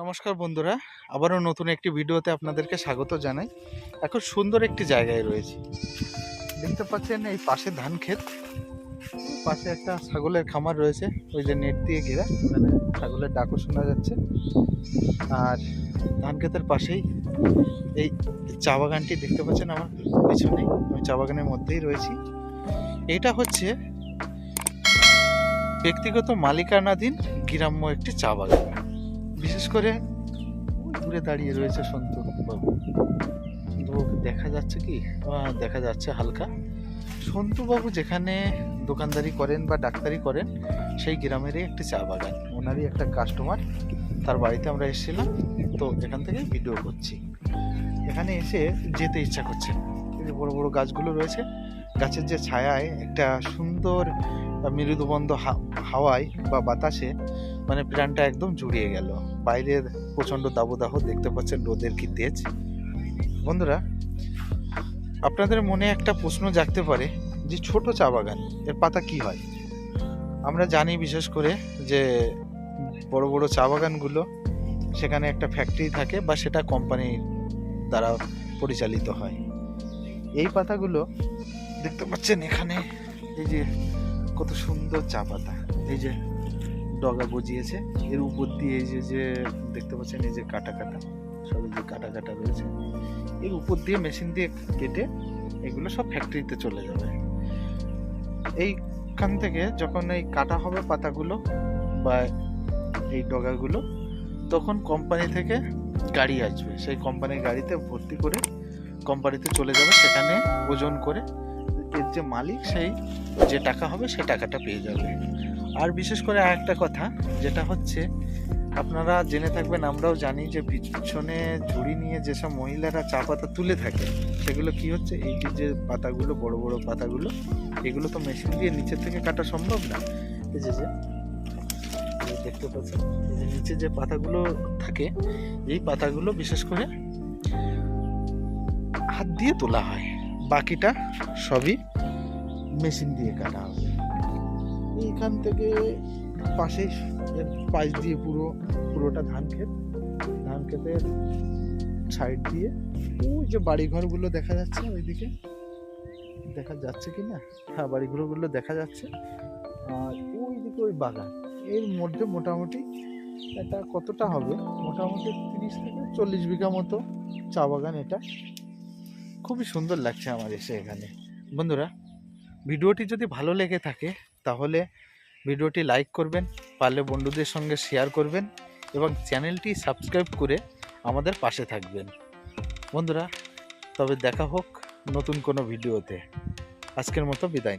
নমস্কার বন্ধুরা, আবারও নতুন একটি ভিডিওতে আপনাদেরকে স্বাগত জানাই। এখন সুন্দর একটি জায়গায় রয়েছে। দেখতে পাচ্ছেন এই পাশে ধান ক্ষেত। পাশে একটা ছাগলের খামার রয়েছে, ওই যে নেট দিয়ে ঘেরা ওখানে ছাগলের ডাকও শোনা যাচ্ছে। আর ধান ক্ষেতের পাশেই এই চা বাগানটি দেখতে পাচ্ছেন আমার পিছনে আমি চা বাগানের মধ্যেই রয়েছি। এটা হচ্ছে ব্যক্তিগত মালিকানাধীন গ্রাম্য একটি চা বাগান। বিশেষ করে দূরে দাঁড়িয়ে রয়েছে সন্তু। বাবু সন্তু দেখা যাচ্ছে কি? দেখা যাচ্ছে হালকা। সন্তুবাবু যেখানে দোকানদারি করেন বা ডাক্তারি করেন, সেই গ্রামেরই একটি চা বাগান। ওনারই একটা কাস্টমার তার বাড়িতে আমরা এসেছিলাম, তো এখান থেকে ভিডিও করছি। এখানে এসে যেতে ইচ্ছা করছে। যে বড় বড় গাছগুলো রয়েছে, গাছের যে ছায়ায় একটা সুন্দর হা- হাওয়ায় বা বাতাসে মানে প্ল্যানটা একদম জুড়িয়ে গেল। বাইরের প্রচণ্ড দাবদাহ দেখতে পাচ্ছেন রোদের কি তেজ। বন্ধুরা, আপনাদের মনে একটা প্রশ্ন জাগতে পারে যে ছোট চা বাগান, এর পাতা কি হয়? আমরা জানি বিশেষ করে যে বড় বড় চা বাগানগুলো সেখানে একটা ফ্যাক্টরি থাকে বা সেটা কোম্পানির দ্বারা পরিচালিত হয়। এই পাতাগুলো দেখতে পাচ্ছেন এখানে, এই যে কত সুন্দর চা পাতা, এই যে ডগা গজিয়েছে। এর উপর দিয়ে এই যে যে দেখতে পাচ্ছেন, এই যে কাটা কাটা, সব যে কাটা কাটা রয়েছে, এর উপর দিয়ে মেশিন দিয়ে কেটে এগুলো সব ফ্যাক্টরিতে চলে যাবে। এইখান থেকে যখন এই কাটা হবে পাতাগুলো বা এই ডগাগুলো, তখন কোম্পানি থেকে গাড়ি আসবে। সেই কোম্পানির গাড়িতে ভর্তি করে কোম্পানিতে চলে যাবে। সেখানে ওজন করে এর যে মালিক, সেই যে টাকা হবে, সে টাকাটা পেয়ে যাবে। আর বিশেষ করে আর একটা কথা, যেটা হচ্ছে, আপনারা জেনে থাকবেন, আমরাও জানি যে পিছনে ঝুড়ি নিয়ে যেসব মহিলারা চা পাতা তুলে থাকে, সেগুলো কি হচ্ছে? এই যে পাতাগুলো, বড় বড় পাতাগুলো, এগুলো তো মেশিন দিয়ে নিচের থেকে কাটা সম্ভব না। এই যে দেখতে পাচ্ছেন, এই যে নিচে যে পাতাগুলো থাকে, এই পাতাগুলো বিশেষ করে হাত দিয়ে তোলা হয়, বাকিটা সবই মেশিন দিয়ে কাটা হবে এইখান থেকে পাশে পাশ দিয়ে পুরো, পুরোটা ধান ক্ষেত। ধান ক্ষেতের সাইড দিয়ে ওই যে বাড়িঘরগুলো দেখা যাচ্ছে ওইদিকে। দেখা যাচ্ছে কি না? হ্যাঁ বাড়িঘরগুলো দেখা যাচ্ছে। আর ওইদিকে ওই বাগান। এর মধ্যে মোটামুটি এটা কতটা হবে? মোটামুটি তিরিশ থেকে চল্লিশ বিঘা মতো চা বাগান এটা। খুবই সুন্দর লাগছে আমার এসে এখানে। বন্ধুরা, ভিডিওটি যদি ভালো লেগে থাকে তাহলে ভিডিওটি লাইক করবেন, পারলে বন্ধুদের সঙ্গে শেয়ার করবেন এবং চ্যানেলটি সাবস্ক্রাইব করে আমাদের পাশে থাকবেন। বন্ধুরা, তবে দেখা হোক নতুন কোনো ভিডিওতে। আজকের মতো বিদায়